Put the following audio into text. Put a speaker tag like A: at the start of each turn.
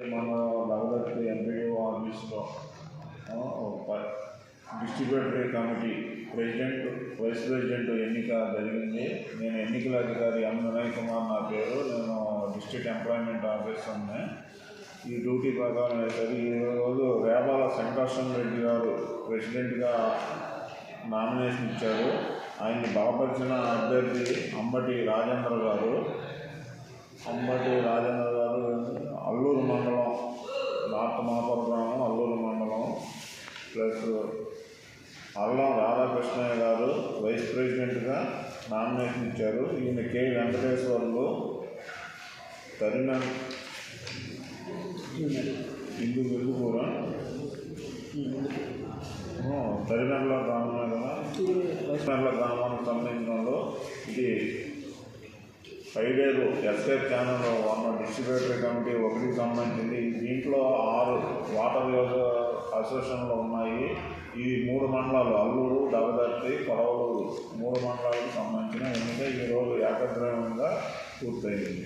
A: మన నవదత్తి ఎంపీఓ ఆఫీస్లో distributary committee president vice president ఎన్నిక జరిగింది. నేను ఎన్నికల అధికారి ఎం. వినయ్ కుమార్ నా పేరు. నేను డిస్ట్రిక్ట్ ఎంప్లాయ్మెంట్ ఆఫీసర్ని ఈ డ్యూటీ ప్రకారం వేశారు ఈరోజు రేపాల శంకర్షన్ రెడ్డి గారు ప్రెసిడెంట్గా నామినేషన్ ఇచ్చారు. ఆయన్ని బలపరిచిన అభ్యర్థి అంబటి రాజేంద్ర గారు. అంబటి నార్త్ గ్రామం అల్లూరు మండలం ప్లస్ అల్లం రాధాకృష్ణయ్య గారు వైస్ ప్రెసిడెంట్గా నామినేషన్ ఇచ్చారు. ఈయన కె. వెంకటేశ్వర్లు తరిన ఇందు వెలుగుపూరం తరినగల గ్రామమే కదా? తరినగల గ్రామానికి సంబంధించిన వాళ్ళు. ఇది ఐదేళ్ళు SA channel one distributary committee ఒకటికి సంబంధించి వాటర్ అసోసియేషన్లో ఉన్నాయి. ఈ మూడు మండలాలు అల్లూరు డగదర్తి పొడవలూరు మూడు మండలాలకు సంబంధించిన ఎన్నిక ఈరోజు ఏకగ్రీవంగా పూర్తయింది.